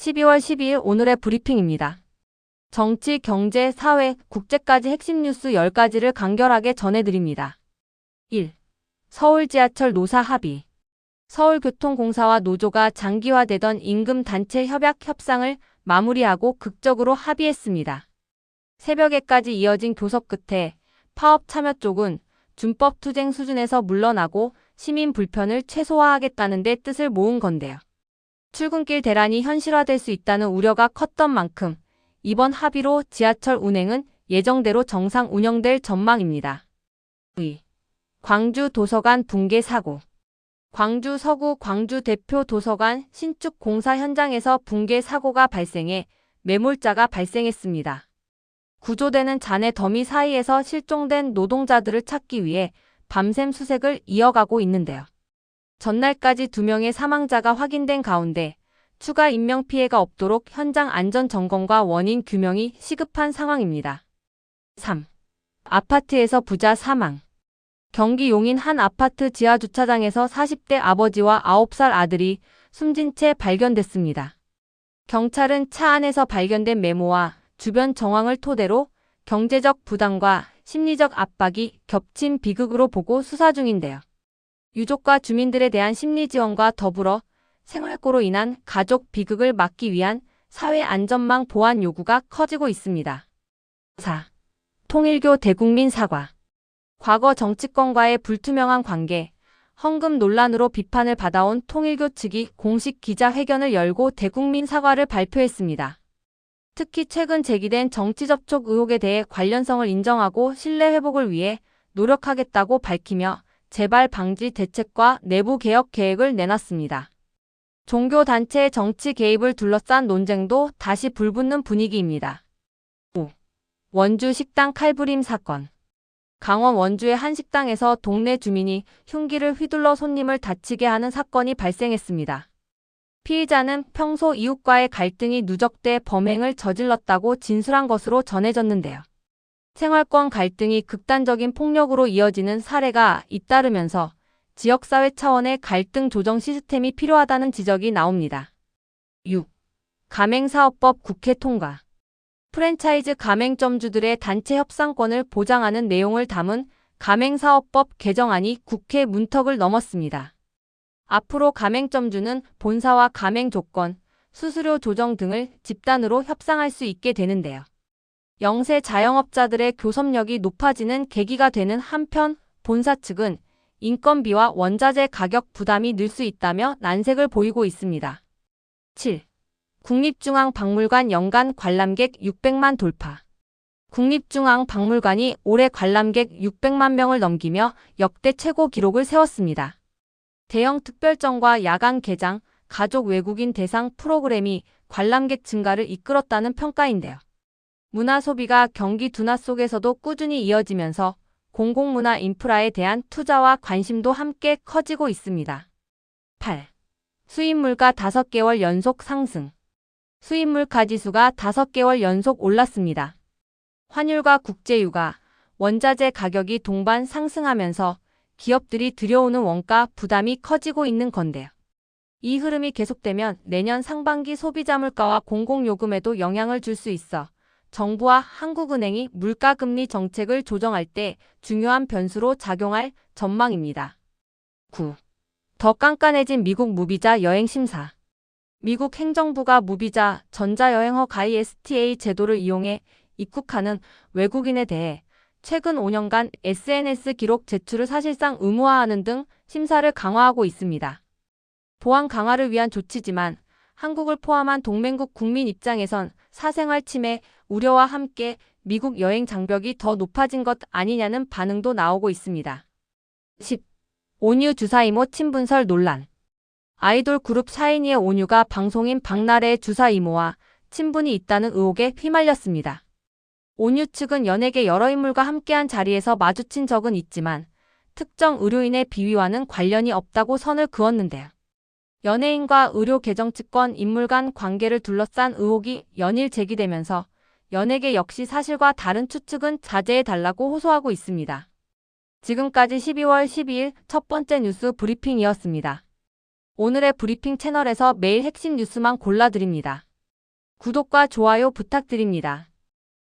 12월 12일 오늘의 브리핑입니다. 정치, 경제, 사회, 국제까지 핵심 뉴스 10가지를 간결하게 전해드립니다. 1. 서울 지하철 노사 합의. 서울교통공사와 노조가 장기화되던 임금 단체 협약 협상을 마무리하고 극적으로 합의했습니다. 새벽에까지 이어진 교섭 끝에 파업 참여 쪽은 준법 투쟁 수준에서 물러나고 시민 불편을 최소화하겠다는 데 뜻을 모은 건데요. 출근길 대란이 현실화될 수 있다는 우려가 컸던 만큼 이번 합의로 지하철 운행은 예정대로 정상 운영될 전망입니다. 2. 광주 도서관 붕괴 사고. 광주 서구 광주 대표 도서관 신축 공사 현장에서 붕괴 사고가 발생해 매몰자가 발생했습니다. 구조되는 잔해 더미 사이에서 실종된 노동자들을 찾기 위해 밤샘 수색을 이어가고 있는데요. 전날까지 두 명의 사망자가 확인된 가운데 추가 인명 피해가 없도록 현장 안전 점검과 원인 규명이 시급한 상황입니다. 3. 아파트에서 부자 사망. 경기 용인 한 아파트 지하 주차장에서 40대 아버지와 9살 아들이 숨진 채 발견됐습니다. 경찰은 차 안에서 발견된 메모와 주변 정황을 토대로 경제적 부담과 심리적 압박이 겹친 비극으로 보고 수사 중인데요. 유족과 주민들에 대한 심리 지원과 더불어 생활고로 인한 가족 비극을 막기 위한 사회 안전망 보완 요구가 커지고 있습니다. 4. 통일교 대국민 사과. 과거 정치권과의 불투명한 관계, 헌금 논란으로 비판을 받아온 통일교 측이 공식 기자회견을 열고 대국민 사과를 발표했습니다. 특히 최근 제기된 정치 접촉 의혹에 대해 관련성을 인정하고 신뢰 회복을 위해 노력하겠다고 밝히며 재발 방지 대책과 내부 개혁 계획을 내놨습니다. 종교단체의 정치 개입을 둘러싼 논쟁도 다시 불붙는 분위기입니다. 5. 원주 식당 칼부림 사건. 강원 원주의 한 식당에서 동네 주민이 흉기를 휘둘러 손님을 다치게 하는 사건이 발생했습니다. 피의자는 평소 이웃과의 갈등이 누적돼 범행을 저질렀다고 진술한 것으로 전해졌는데요. 생활권 갈등이 극단적인 폭력으로 이어지는 사례가 잇따르면서 지역사회 차원의 갈등 조정 시스템이 필요하다는 지적이 나옵니다. 6. 가맹사업법 국회 통과. 프랜차이즈 가맹점주들의 단체 협상권을 보장하는 내용을 담은 가맹사업법 개정안이 국회 문턱을 넘었습니다. 앞으로 가맹점주는 본사와 가맹 조건, 수수료 조정 등을 집단으로 협상할 수 있게 되는데요. 영세 자영업자들의 교섭력이 높아지는 계기가 되는 한편 본사 측은 인건비와 원자재 가격 부담이 늘 수 있다며 난색을 보이고 있습니다. 7. 국립중앙박물관 연간 관람객 600만 돌파. 국립중앙박물관이 올해 관람객 600만 명을 넘기며 역대 최고 기록을 세웠습니다. 대형 특별전과 야간 개장, 가족 외국인 대상 프로그램이 관람객 증가를 이끌었다는 평가인데요. 문화 소비가 경기 둔화 속에서도 꾸준히 이어지면서 공공문화 인프라에 대한 투자와 관심도 함께 커지고 있습니다. 8. 수입물가 5개월 연속 상승. 수입물 가 지수가 5개월 연속 올랐습니다. 환율과 국제유가, 원자재 가격이 동반 상승하면서 기업들이 들여오는 원가 부담이 커지고 있는 건데요. 이 흐름이 계속되면 내년 상반기 소비자 물가와 공공요금에도 영향을 줄 수 있어 정부와 한국은행이 물가금리 정책을 조정할 때 중요한 변수로 작용할 전망입니다. 9. 더 깐깐해진 미국 무비자 여행 심사. 미국 행정부가 무비자 전자여행허 가이 STA 제도를 이용해 입국하는 외국인에 대해 최근 5년간 SNS 기록 제출을 사실상 의무화하는 등 심사를 강화하고 있습니다. 보안 강화를 위한 조치지만 한국을 포함한 동맹국 국민 입장에선 사생활 침해 우려와 함께 미국 여행 장벽이 더 높아진 것 아니냐는 반응도 나오고 있습니다. 10. 온유 주사 이모 친분설 논란. 아이돌 그룹 샤이니의 온유가 방송인 박나래의 주사 이모와 친분이 있다는 의혹에 휘말렸습니다. 온유 측은 연예계 여러 인물과 함께한 자리에서 마주친 적은 있지만 특정 의료인의 비위와는 관련이 없다고 선을 그었는데요. 연예인과 의료 계정 측권 인물 간 관계를 둘러싼 의혹이 연일 제기되면서 연예계 역시 사실과 다른 추측은 자제해달라고 호소하고 있습니다. 지금까지 12월 12일 첫 번째 뉴스 브리핑이었습니다. 오늘의 브리핑 채널에서 매일 핵심 뉴스만 골라드립니다. 구독과 좋아요 부탁드립니다.